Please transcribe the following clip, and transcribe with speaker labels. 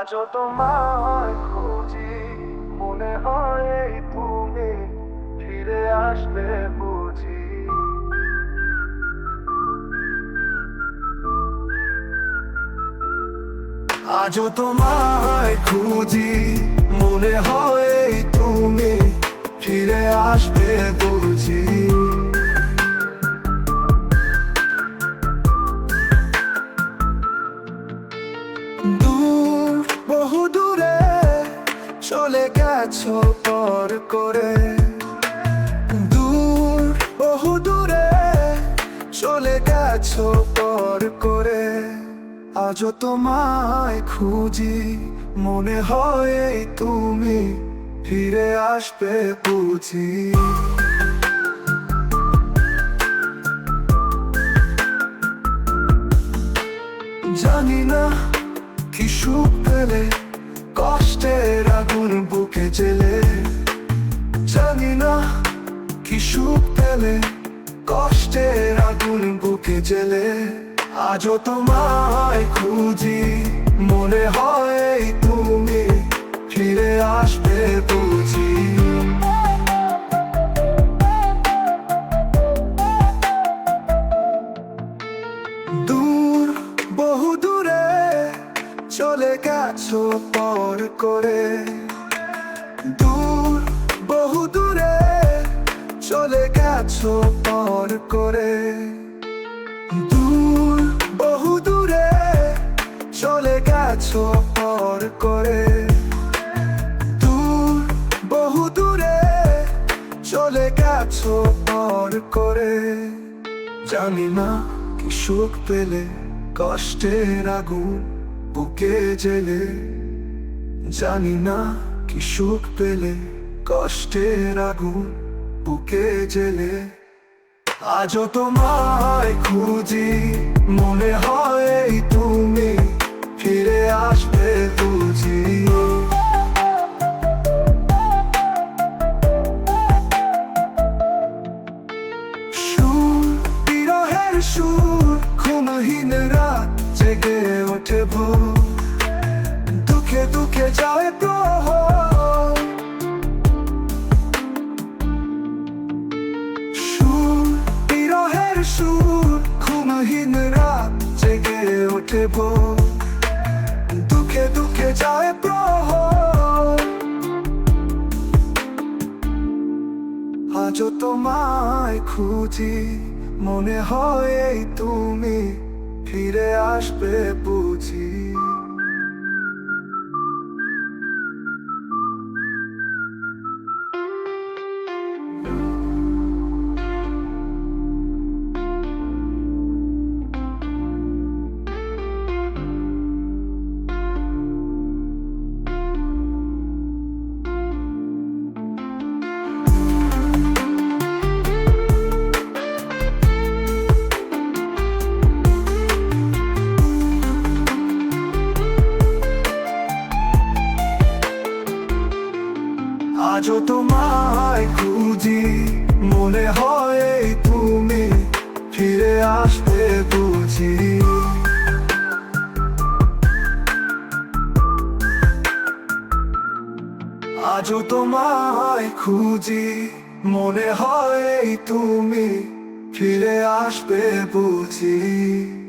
Speaker 1: আজও তোমায় খুঁজি, মনে হয় তুমি ফিরে আসবে বুঝি। আজও তোমায় খুঁজি, মনে হয় তুমি ফিরে আসবে বুঝি। চলে গেছো পর করে। দূর, বহু দূরে চলে গেছো পর করে। আজও তোমায় খুঁজি, মনে হয় তুমি ফিরে আসবে বুঝি। জানি না কি সুখ পেলে কষ্টের আগুন বুকে জেলে। জানি না কি সুখ পেলে, কষ্টের আগুন বুকে জেলে। আজও তোমায় খুঁজি, মনে হয় তুমি ফিরে আসবে বুঝি গেছো পর করে। দূর, বহু দূরে চলে গেছো পর করে। দূর, বহু দূরে চলে গেছো পর করে। দূর, বহু দূরে চলে গেছো পর করে। জানি না কি সুখ পেলে কষ্টের আগুন। বুকে জেলে? জানি না কি সুখ পেলে, কষ্টের আগুন বুকে জেলে? আজও তোমায় খুঁজি, মনে হয় তুমি ফিরে আসবে বুঝি। সুর, বিরহের সুর, ঘুমহীন রাত জেগে ওঠে ভোর দুঃখে দুঃখে যায় প্রহর। সুর, বিরহের সুর, ঘুমহীন রাত ওঠে ভোর দুঃখে দুঃখে যায় প্রহর। আজও তোমায় খুঁজি, মনে হয় তুমি ফিরে আসবে বুঝি। আজও তোমায় খুঁজি। মনে হয় তুমি ফিরে আসবে বুঝি। আজও তোমায় খুঁজি। মনে হয় তুমি ফিরে আসবে বুঝি।